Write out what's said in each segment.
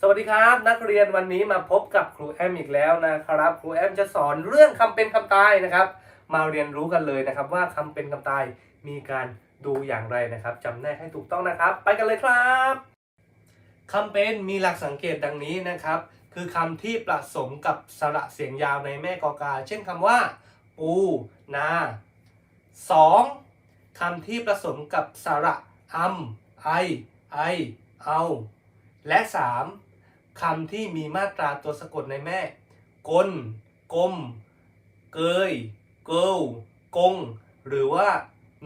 สวัสดีครับ นักเรียนวันนี้มาพบกับครูแอมอีกแล้วนะครับ ครูแอมจะสอนเรื่องคำเป็นคำตายนะครับ มาเรียนรู้กันเลยนะครับ ว่าคำเป็นคำตายมีการดูอย่างไรนะครับจำแนกให้ถูกต้องนะครับ ไปกันเลยครับคำเป็นมีหลักสังเกตดังนี้นะครับ คือคำที่ผสมกับสระเสียงยาวในแม่กอกา เช่นคำว่า ปูนาสองคำที่ผสมกับสระอัมไอไอเอาและสาม คำที่มีมาตราตัวสะกดในแม่ กล กลม เกย เกลกง หรือว่า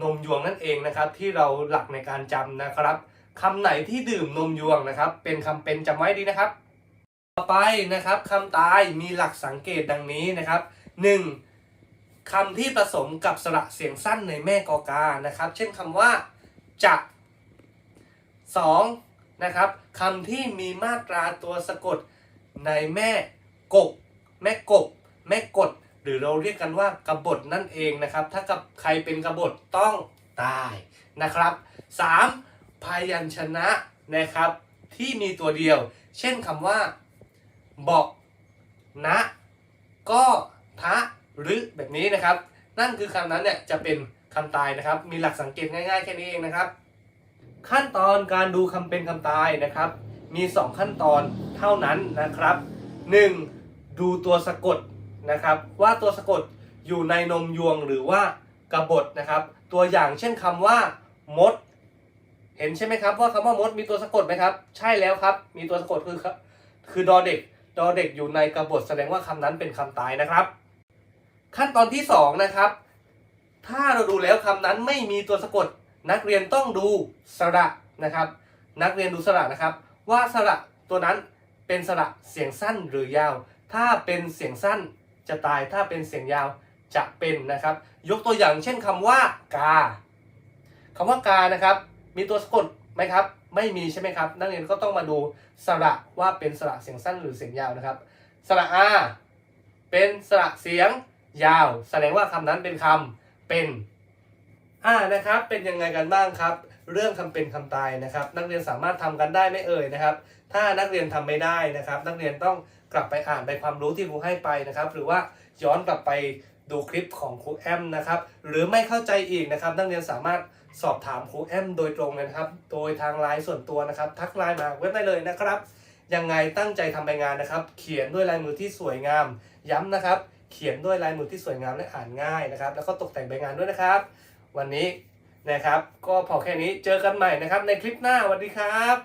นมยวงนั่นเองนะครับ ที่เราหลักในการจำนะครับคำไหนที่ดื่มนมยวงนะครับ เป็นคำเป็นจำไว้ดีนะครับ ต่อไปนะครับคำตายมีหลักสังเกตดังนี้นะครับ 1. คำที่ผสมกับสระเสียงสั้นในแม่กอกานะครับ เช่นคำว่าจะ 2. นะครับคำที่มีมาตราตัวสะกดในแม่กบแม่กบ แม่กด หรือเราเรียกกันว่ากบฏนั่นเองนะครับ ถ้ากับใครเป็นกบฏต้องตายนะครับ 3. พยัญชนะนะครับ ที่มีตัวเดียว เช่นคำว่าบอกนะ ก็ทะหรือแบบนี้นะครับ นั่นคือคำนั้นเนี่ยจะเป็นคำตายนะครับ มีหลักสังเกตง่ายๆแค่นี้เองนะครับ ขั้นตอนการดูคำเป็นคำตายนะครับ มี 2 ขั้นตอนเท่านั้นนะครับ 1. ดูตัวสะกดนะครับ ว่าตัวสะกดอยู่ในนมยวงหรือว่ากระบฏนะครับ ตัวอย่างเช่นคำว่า มด เห็นใช่ไหมครับว่าคำว่ามดมีตัวสะกดไหมครับ ใช่แล้วครับ มีตัวสะกดคือครับคือดอเด็กดอเด็กอยู่ในกระบฏแสดงว่าคำนั้นเป็นคำตายนะครับ ขั้นตอนที่สองนะครับถ้าเราดูแล้วคำนั้นไม่มีตัวสะกด นักเรียนต้องดูสระนะครับ นักเรียนดูสระนะครับ ว่าสระตัวนั้นเป็นสระเสียงสั้นหรือยาว ถ้าเป็นเสียงสั้นจะตายถ้าเป็นเสียงยาวจะเป็นนะครับ ยกตัวอย่างเช่นคำว่ากาคำว่ากานะครับ มีตัวสะกดไหมครับ ไม่มีใช่ไหมครับ นักเรียนก็ต้องมาดูสระว่าเป็นสระเสียงสั้นหรือเสียงยาวนะครับ สระอาเป็นสระเสียงยาว แสดงว่าคำนั้นเป็นคำเป็น อ่านะครับเป็นยังไงกันบ้างครับ เรื่องคำเป็นคำตายนะครับ นักเรียนสามารถทำกันได้ไม่เอ่ยนะครับ ถ้านักเรียนทำไม่ได้นะครับ นักเรียนต้องกลับไปอ่านไปความรู้ที่ครูให้ไปนะครับ หรือว่าย้อนกลับไปดูคลิปของครูแอมนะครับ หรือไม่เข้าใจอีกนะครับ นักเรียนสามารถสอบถามครูแอมโดยตรงเลยนะครับ โดยทางไลน์ส่วนตัวนะครับ ทักไลน์มาเว็บได้เลยนะครับ ยังไงตั้งใจทำใบงานนะครับ เขียนด้วยลายมือที่สวยงาม ย้ำนะครับ เขียนด้วยลายมือที่สวยงามและอ่านง่ายนะครับ แล้วก็ตกแต่งใบงานด้วยนะครับ วันนี้นะครับ ก็พอแค่นี้เจอกันใหม่นะครับในคลิปหน้าสวัสดีครับ